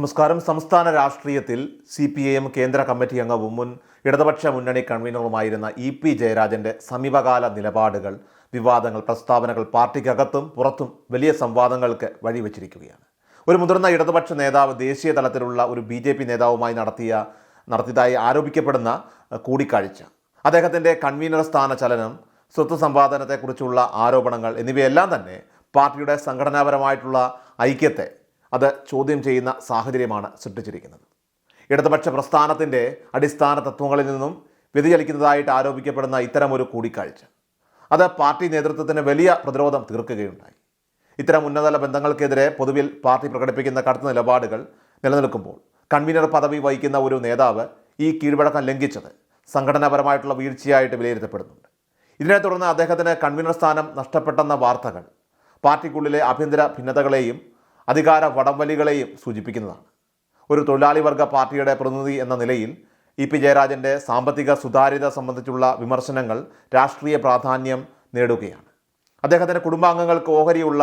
നമസ്കാരം. സംസ്ഥാന രാഷ്ട്രീയത്തിൽ സി പി ഐ എം കേന്ദ്ര കമ്മിറ്റി അംഗവും മുൻ ഇടതുപക്ഷ മുന്നണി കൺവീനറുമായിരുന്ന ഇ പി ജയരാജന്റെ സമീപകാല നിലപാടുകൾ വിവാദങ്ങൾ പ്രസ്താവനകൾ പാർട്ടിക്കകത്തും പുറത്തും വലിയ സംവാദങ്ങൾക്ക് വഴിവെച്ചിരിക്കുകയാണ്. ഒരു മുതിർന്ന ഇടതുപക്ഷ നേതാവ് ദേശീയ തലത്തിലുള്ള ഒരു ബി ജെ പി നേതാവുമായി നടത്തിയ നടത്തിയതായി ആരോപിക്കപ്പെടുന്ന കൂടിക്കാഴ്ച. അദ്ദേഹത്തിന്റെ കൺവീനർ സ്ഥാന ചലനം സ്വത്ത് സമ്പാദനത്തെക്കുറിച്ചുള്ള ആരോപണങ്ങൾ എന്നിവയെല്ലാം തന്നെ പാർട്ടിയുടെ സംഘടനാപരമായിട്ടുള്ള ഐക്യത്തെ അത് ചോദ്യം ചെയ്യുന്ന സാഹചര്യമാണ് സൃഷ്ടിച്ചിരിക്കുന്നത്. ഇടതുപക്ഷ പ്രസ്ഥാനത്തിന്റെ അടിസ്ഥാന തത്വങ്ങളിൽ നിന്നും വ്യതിചലിക്കുന്നതായിട്ട് ആരോപിക്കപ്പെടുന്ന ഇത്തരമൊരു കൂടിക്കാഴ്ച. അത് പാർട്ടി നേതൃത്വത്തിന് വലിയ പ്രതിരോധം തീർക്കുകയുണ്ടായി. ഇത്തരം ഉന്നതതല ബന്ധങ്ങൾക്കെതിരെ പൊതുവിൽ പാർട്ടി പ്രകടിപ്പിക്കുന്ന കടുത്ത നിലപാടുകൾ നിലനിൽക്കുമ്പോൾ കൺവീനർ പദവി വഹിക്കുന്ന ഒരു നേതാവ് ഈ കീഴ്വഴക്കം ലംഘിച്ചത് സംഘടനാപരമായിട്ടുള്ള വീഴ്ചയായിട്ട് വിലയിരുത്തപ്പെടുന്നുണ്ട്. ഇതിനെ തുടർന്ന് അദ്ദേഹത്തിന് കൺവീനർ സ്ഥാനം നഷ്ടപ്പെട്ടെന്ന വാർത്തകൾ പാർട്ടിക്കുള്ളിലെ ആഭ്യന്തര ഭിന്നതകളെയും അധികാര വടംവലികളെയും സൂചിപ്പിക്കുന്നതാണ്. ഒരു തൊഴിലാളി വർഗ പാർട്ടിയുടെ പ്രതിനിധി എന്ന നിലയിൽ ഇ പി ജയരാജന്റെ സാമ്പത്തിക സുതാര്യത സംബന്ധിച്ചുള്ള വിമർശനങ്ങൾ രാഷ്ട്രീയ പ്രാധാന്യം നേടുകയാണ്. അദ്ദേഹത്തിന്റെ കുടുംബാംഗങ്ങൾക്ക് ഓഹരിയുള്ള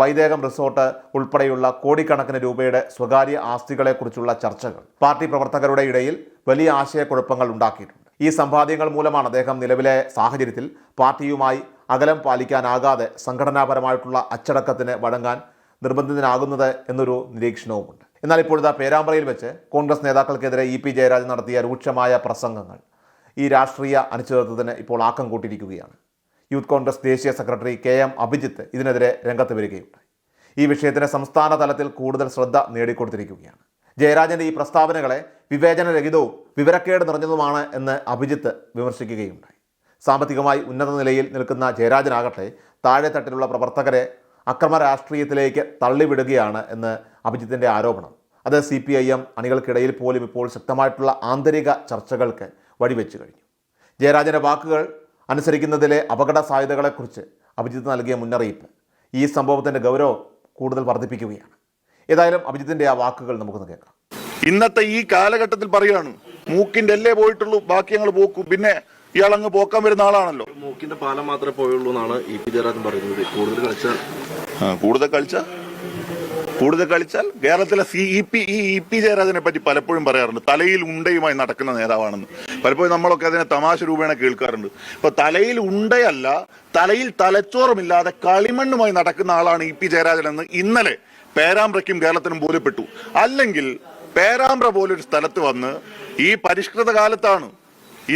വൈദേകം റിസോർട്ട് ഉൾപ്പെടെയുള്ള കോടിക്കണക്കിന് രൂപയുടെ സ്വകാര്യ ആസ്തികളെക്കുറിച്ചുള്ള ചർച്ചകൾ പാർട്ടി പ്രവർത്തകരുടെ ഇടയിൽ വലിയ ആശയക്കുഴപ്പങ്ങൾ ഉണ്ടാക്കിയിട്ടുണ്ട്. ഈ സമ്പാദ്യങ്ങൾ മൂലമാണ് അദ്ദേഹം നിലവിലെ സാഹചര്യത്തിൽ പാർട്ടിയുമായി അകലം പാലിക്കാനാകാതെ സംഘടനാപരമായിട്ടുള്ള അച്ചടക്കത്തിന് വഴങ്ങാൻ നിർബന്ധിതനാകുന്നത് എന്നൊരു നിരീക്ഷണവുമുണ്ട്. എന്നാൽ ഇപ്പോഴത്തെ പേരാമ്പ്രയിൽ വെച്ച് കോൺഗ്രസ് നേതാക്കൾക്കെതിരെ ഇ പി ജയരാജൻ നടത്തിയ രൂക്ഷമായ പ്രസംഗങ്ങൾ ഈ രാഷ്ട്രീയ അനിശ്ചിതത്വത്തിന് ഇപ്പോൾ ആക്കം കൂട്ടിയിരിക്കുകയാണ്. യൂത്ത് കോൺഗ്രസ് ദേശീയ സെക്രട്ടറി കെ എം അഭിജിത്ത് ഇതിനെതിരെ രംഗത്ത് വരികയുണ്ടായി. ഈ വിഷയത്തിന് സംസ്ഥാന തലത്തിൽ കൂടുതൽ ശ്രദ്ധ നേടിക്കൊടുത്തിരിക്കുകയാണ്. ജയരാജന്റെ ഈ പ്രസ്താവനകളെ വിവേചനരഹിതവും വിവരക്കേട് നിറഞ്ഞതുമാണ് എന്ന് അഭിജിത്ത് വിമർശിക്കുകയുണ്ടായി. സാമ്പത്തികമായി ഉന്നത നിലയിൽ നിൽക്കുന്ന ജയരാജനാകട്ടെ താഴെത്തട്ടിലുള്ള പ്രവർത്തകരെ അക്രമ രാഷ്ട്രീയത്തിലേക്ക് തള്ളിവിടുകയാണ് എന്ന് അഭിജിത്തിന്റെ ആരോപണം. അത് സി പി ഐ എം അണികൾക്കിടയിൽ പോലും ഇപ്പോൾ ശക്തമായിട്ടുള്ള ആന്തരിക ചർച്ചകൾക്ക് വഴിവെച്ചു കഴിഞ്ഞു. ജയരാജന്റെ വാക്കുകൾ അനുസരിക്കുന്നതിലെ അപകട സാധ്യതകളെക്കുറിച്ച് അഭിജിത്ത് നൽകിയ മുന്നറിയിപ്പ് ഈ സംഭവത്തിന്റെ ഗൗരവം കൂടുതൽ വർദ്ധിപ്പിക്കുകയാണ്. ഏതായാലും അഭിജിത്തിന്റെ ആ വാക്കുകൾ നമുക്കൊന്ന് കേൾക്കാം. ഇന്നത്തെ ഈ കാലഘട്ടത്തിൽ പറയുകയാണ് മൂക്കിന്റെ അല്ലേ പോയിട്ടുള്ളൂ ബാക്കി ഞങ്ങൾ പോക്കും. പിന്നെ ഇയാൾ അങ്ങ് പോക്കാൻ വരുന്ന ആളാണല്ലോ. മൂക്കിന്റെ പാലം മാത്രമേ പോയുള്ളൂ എന്നാണ് ഇ പി ജയരാജൻ പറയുന്നത്. കൂടുതൽ കളിച്ചാൽ കൂടുതൽ കളിച്ച? കൂടുതൽ കളിച്ചാൽ കേരളത്തിലെ സി ഇ പി ഈ ഇ പി ജയരാജനെ പറ്റി പലപ്പോഴും പറയാറുണ്ട്. തലയിൽ ഉണ്ടയുമായി നടക്കുന്ന നേതാവാണെന്ന്. പലപ്പോഴും നമ്മളൊക്കെ അതിനെ തമാശ രൂപേണ കേൾക്കാറുണ്ട്. ഇപ്പൊ തലയിൽ ഉണ്ടയല്ല തലയിൽ തലച്ചോറുമില്ലാതെ കളിമണ്ണുമായി നടക്കുന്ന ആളാണ് ഇ പി ജയരാജൻ എന്ന് ഇന്നലെ പേരാമ്പ്രയ്ക്കും കേരളത്തിനും ബോധ്യപ്പെട്ടു. അല്ലെങ്കിൽ പേരാമ്പ്ര പോലൊരു സ്ഥലത്ത് വന്ന് ഈ പരിഷ്കൃത കാലത്താണ്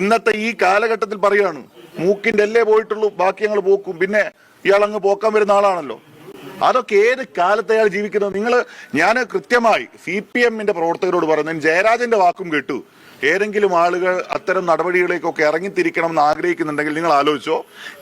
ഇന്നത്തെ ഈ കാലഘട്ടത്തിൽ പറയാണ് മൂക്കിന്റെ അല്ലേ പോയിട്ടുള്ളൂ ബാക്കി ഞങ്ങൾ പോക്കും പിന്നെ ഇയാൾ അങ്ങ് പോക്കാൻ വരുന്ന ആളാണല്ലോ. അതൊക്കെ ഏത് കാലത്ത് അയാൾ ജീവിക്കുന്നത്? നിങ്ങൾ ഞാൻ കൃത്യമായി സി പി എമ്മിന്റെ പ്രവർത്തകരോട് പറഞ്ഞു ജയരാജന്റെ വാക്കും കേട്ടു. ഏതെങ്കിലും ആളുകൾ അത്തരം നടപടികളിലേക്കൊക്കെ ഇറങ്ങിത്തിരിക്കണം എന്ന് ആഗ്രഹിക്കുന്നുണ്ടെങ്കിൽ നിങ്ങൾ ആലോചിച്ചോ.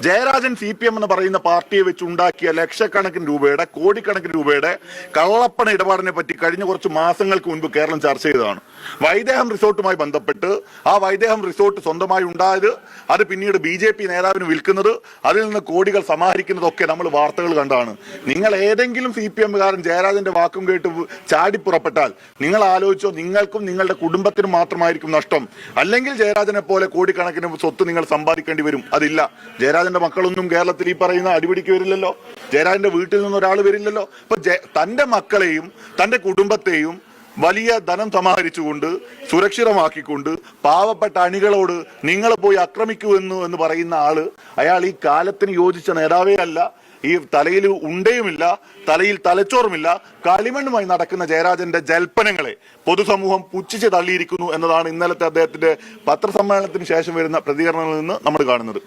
ജയരാജൻ സി പി എം എന്ന് പറയുന്ന പാർട്ടിയെ വെച്ച് ഉണ്ടാക്കിയ ലക്ഷക്കണക്കിന് രൂപയുടെ കോടിക്കണക്കിന് രൂപയുടെ കള്ളപ്പണ ഇടപാടിനെ പറ്റി കഴിഞ്ഞ കുറച്ച് മാസങ്ങൾക്ക് മുൻപ് കേരളം ചർച്ച ചെയ്തതാണ്. വൈദേഹം റിസോർട്ടുമായി ബന്ധപ്പെട്ട് ആ വൈദേഹം റിസോർട്ട് സ്വന്തമായി ഉണ്ടായത് അത് പിന്നീട് ബി ജെ പി നേതാവിന് വിൽക്കുന്നത് അതിൽ നിന്ന് കോടികൾ സമാഹരിക്കുന്നതൊക്കെ നമ്മൾ വാർത്തകൾ കണ്ടാണ്. നിങ്ങൾ ഏതെങ്കിലും സി പി എമ്മുകാരൻ ജയരാജന്റെ വാക്കും കേട്ട് ചാടിപ്പുറപ്പെട്ടാൽ നിങ്ങൾ ആലോചിച്ചോ നിങ്ങൾക്കും നിങ്ങളുടെ കുടുംബത്തിനും മാത്രമായിരിക്കും നഷ്ടം. അല്ലെങ്കിൽ ജയരാജനെ പോലെ കോടിക്കണക്കിന് സ്വത്ത് നിങ്ങൾ സമ്പാദിക്കേണ്ടി വരും. അതില്ല. ജയരാജന്റെ മക്കളൊന്നും കേരളത്തിൽ ഈ പറയുന്ന അടിപിടിക്ക് വരില്ലല്ലോ. ജയരാജന്റെ വീട്ടിൽ നിന്ന് ഒരാൾ വരില്ലല്ലോ. അപ്പൊ തന്റെ മക്കളെയും തന്റെ കുടുംബത്തെയും വലിയ ധനം സമാഹരിച്ചുകൊണ്ട് സുരക്ഷിതമാക്കിക്കൊണ്ട് പാവപ്പെട്ട അണികളോട് നിങ്ങൾ പോയി ആക്രമിക്കൂ എന്ന് എന്ന് പറയുന്ന ആൾ അയാൾ ഈ കാലത്തിന് യോജിച്ച നേതാവേ അല്ല. ഈ തലയിൽ ഉണ്ടയുമില്ല തലയിൽ തലച്ചോറുമില്ല. കളിമണ്ണുമായി നടക്കുന്ന ജയരാജന്റെ ജൽപ്പനങ്ങളെ പൊതുസമൂഹം പുച്ഛിച്ച് തള്ളിയിരിക്കുന്നു എന്നതാണ് ഇന്നലത്തെ അദ്ദേഹത്തിന്റെ പത്രസമ്മേളനത്തിന് ശേഷം വരുന്ന പ്രതികരണങ്ങളിൽ നിന്ന് നമ്മൾ കാണുന്നത്.